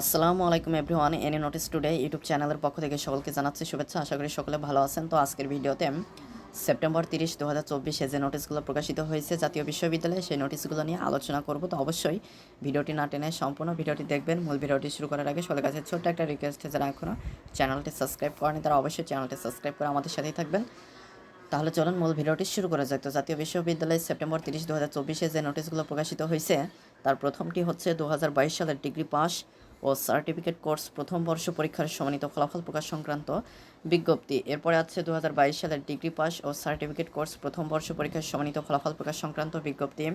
আসসালামু আলাইকুম everyone, any notice today YouTube চ্যানেলের পক্ষ থেকে সকলকে জানাচ্ছি শুভেচ্ছা। আশা করি সকলে ভালো আছেন। তো আজকের ভিডিওতে সেপ্টেম্বর তিরিশ দু হাজার চব্বিশে যে নোটিশগুলো প্রকাশিত হয়েছে জাতীয় বিশ্ববিদ্যালয়ে, সেই নোটিশগুলো নিয়ে আলোচনা করব। তো অবশ্যই ভিডিওটি না টেনে সম্পূর্ণ ভিডিওটি দেখবেন। মূল ভিডিওটি শুরু করার আগে সবার কাছে ছোট্ট একটা রিকোয়েস্ট যারা এখনও চ্যানেলটি সাবস্ক্রাইব করেনি তারা অবশ্যই চ্যানেলটি সাবস্ক্রাইব করে আমাদের সাথেই থাকবেন। তাহলে চলুন মূল ভিডিওটি শুরু করা যাক। তো জাতীয় বিশ্ববিদ্যালয়ে সেপ্টেম্বর তিরিশ দু হাজার চব্বিশে যে নোটিশগুলো প্রকাশিত হয়েছে, তার প্রথমটি হচ্ছে দু হাজার বাইশ সালের ডিগ্রি পাস ও সার্টিফিকেট কোর্স প্রথম বর্ষ পরীক্ষার সম্মানিত ফলাফল প্রকাশ সংক্রান্ত বিজ্ঞপ্তি। এরপরে আছে দু হাজার বাইশ সালের ডিগ্রি পাস ও সার্টিফিকেট কোর্স প্রথম বর্ষ পরীক্ষার সম্মানিত ফলাফল প্রকাশ সংক্রান্ত বিজ্ঞপ্তি।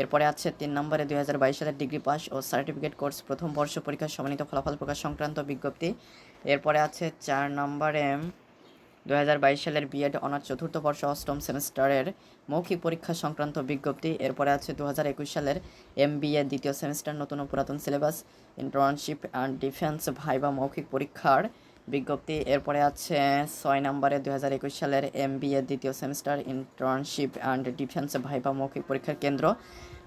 এরপরে আছে তিন নম্বরে দুই হাজার বাইশ সালের ডিগ্রি পাস ও সার্টিফিকেট কোর্স প্রথম বর্ষ পরীক্ষার সম্মানিত ফলাফল প্রকাশ সংক্রান্ত বিজ্ঞপ্তি। এরপরে আছে চার নম্বরে দু হাজার বাইশ সালের বিএড অনার্স চতুর্থ বর্ষ অষ্টম সেমিস্টারের মৌখিক পরীক্ষা সংক্রান্ত বিজ্ঞপ্তি। এরপরে আছে দু হাজার একুশ সালের এম দ্বিতীয় সেমিস্টার, নতুন পুরাতন syllabus, internship and defence viva মৌখিক পরীক্ষার বিজ্ঞপ্তি। এরপরে আছে ছয় নম্বরে দু হাজার একুশ সালের এম দ্বিতীয় semester, internship and defence viva মৌখিক পরীক্ষার কেন্দ্র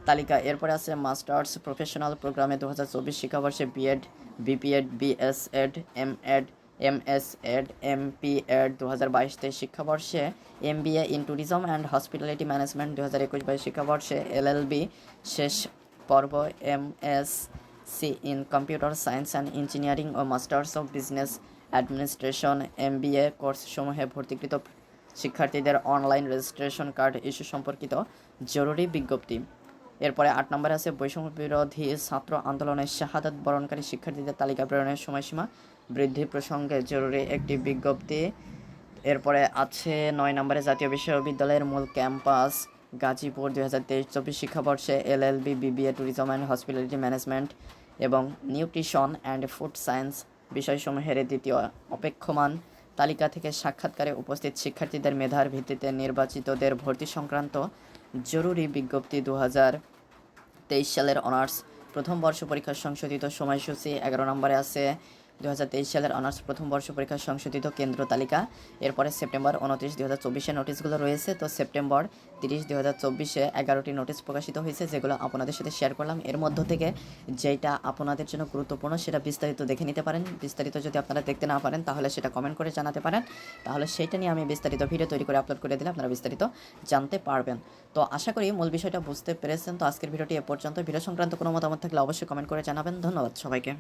তালিকা। এরপরে আছে মাস্টার্স প্রফেশনাল প্রোগ্রামে দু হাজার চব্বিশ শিক্ষাবর্ষে B Ed, B P Ed, B S Ed M Ed M S Ed M P Ed দু হাজার বাইশ তেইশ শিক্ষাবর্ষে M B A in tourism and hospitality management দু হাজার একুশ বাইশ শিক্ষাবর্ষে এল এল বি শেষ পর্ব M S C in computer science and engineering O masters of business administration M B A কোর্সসমূহে ভর্তিকৃত শিক্ষার্থীদের অনলাইন রেজিস্ট্রেশন কার্ড ইস্যু সম্পর্কিত জরুরি বিজ্ঞপ্তি। এরপরে আট নম্বরে আছে বৈষম্য বিরোধী ছাত্র আন্দোলনের শাহাদাত বরণকারী শিক্ষার্থীদের তালিকা প্রেরণের সময়সীমা বৃদ্ধি প্রসঙ্গে জরুরি একটি বিজ্ঞপ্তি। এরপরে আছে নয় নম্বরে জাতীয় বিশ্ববিদ্যালয়ের মূল ক্যাম্পাস, গাজীপুর, দুই হাজার তেইশ চব্বিশ শিক্ষাবর্ষে L L B, BBA, tourism and hospitality management এবং নিউট্রিশন অ্যান্ড ফুড সায়েন্স বিষয়সমূহের দ্বিতীয় অপেক্ষমান তালিকা থেকে সাক্ষাৎকারে উপস্থিত শিক্ষার্থীদের মেধার ভিত্তিতে নির্বাচিতদের ভর্তি সংক্রান্ত জরুরি বিজ্ঞপ্তি দু হাজার তেইশ সালের অনার্স। প্রথম বর্ষ পরীক্ষার সংশোধিত সময়সূচি এগারো নম্বরে আছে। দু হাজার তেইশ সালের অনার্স প্রথম বর্ষ পরীক্ষার সংশোধিত কেন্দ্র তালিকা। এরপরে সেপ্টেম্বর উনত্রিশ দু হাজার চব্বিশে নোটিশগুলো রয়েছে। তো সেপ্টেম্বর তিরিশ দু হাজার চব্বিশে এগারোটি নোটিশ প্রকাশিত হয়েছে, যেগুলো আপনাদের সাথে শেয়ার করলাম। এর মধ্য থেকে যেটা আপনাদের জন্য গুরুত্বপূর্ণ সেটা বিস্তারিত দেখে নিতে পারেন। বিস্তারিত যদি আপনারা দেখতে না পারেন, তাহলে সেটা কমেন্ট করে জানাতে পারেন। তাহলে সেইটা নিয়ে আমি বিস্তারিত ভিডিও তৈরি করে আপলোড করে দিলে আপনারা বিস্তারিত জানতে পারবেন। তো আশা করি মূল বিষয়টা বুঝতে পেরেছেন। তো আজকের ভিডিওটি এ পর্যন্ত। ভিডিও সংক্রান্ত কোনো মতামত থাকলে অবশ্যই কমেন্ট করে জানাবেন। ধন্যবাদ সবাইকে।